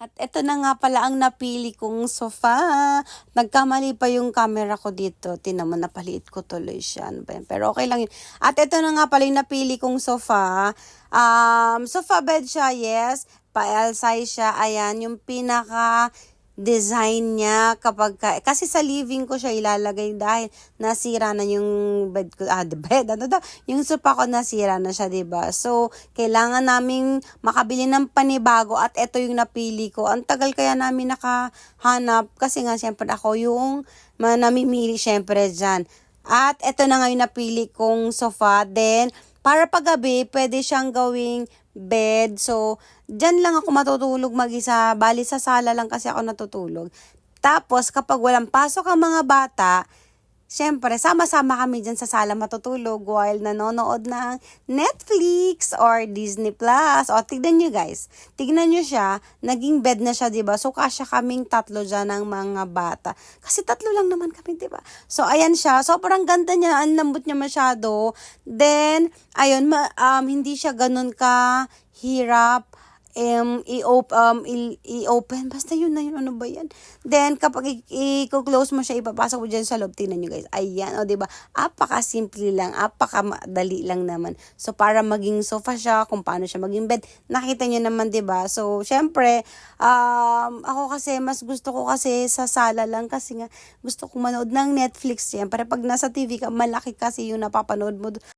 At ito na nga pala ang napili kong sofa. Nagkamali pa yung camera ko dito. Tinan mo, napaliit ko tuloy siya. Ano? Pero okay lang yun. At ito na nga pala yung napili kong sofa. Um, sofa bed siya, yes. Pa-L size siya. Ayan, yung pinaka design niya kapag ka, kasi sa living ko siya ilalagay dahil nasira na yung bed ko ah the bed ano daw yung sofa ko nasira na siya 'di ba? So kailangan naming makabili ng panibago at ito yung napili ko. Ang tagal kaya namin nakahanap kasi nga siyempre ako yung namimili siyempre diyan at ito na nga yung napili kong sofa. Then para paggabi pwede siyang gawing bed. So, dyan lang ako matutulog mag-isa. Bali, sa sala lang kasi ako natutulog. Tapos, kapag walang pasok ang mga bata, Siyempre, sama-sama kami dyan sa sala matutulog while nanonood ng Netflix or Disney Plus. O, tignan nyo guys. Tignan nyo siya. Naging bed na siya, ba? So, kasya kaming tatlo dyan ng mga bata. Kasi tatlo lang naman kami, ba? So, ayan siya. Sobrang ganda niya. Ang lambot niya masyado. Then, ayun, ma- um, hindi siya ganun ka hirap um, i-open, um, i-open, basta yun na yun, ano ba yan? Then, kapag i-close mo siya, ipapasok mo dyan sa loob, tingnan nyo guys, ayan, o diba, apaka-simple lang, apaka-madali lang naman. So, para maging sofa siya, kung paano siya maging bed, nakita nyo naman, diba? So, syempre, um, ako kasi, mas gusto ko kasi sa sala lang, kasi nga, gusto ko manood ng Netflix, syempre, pag nasa TV ka, malaki kasi yung napapanood mo,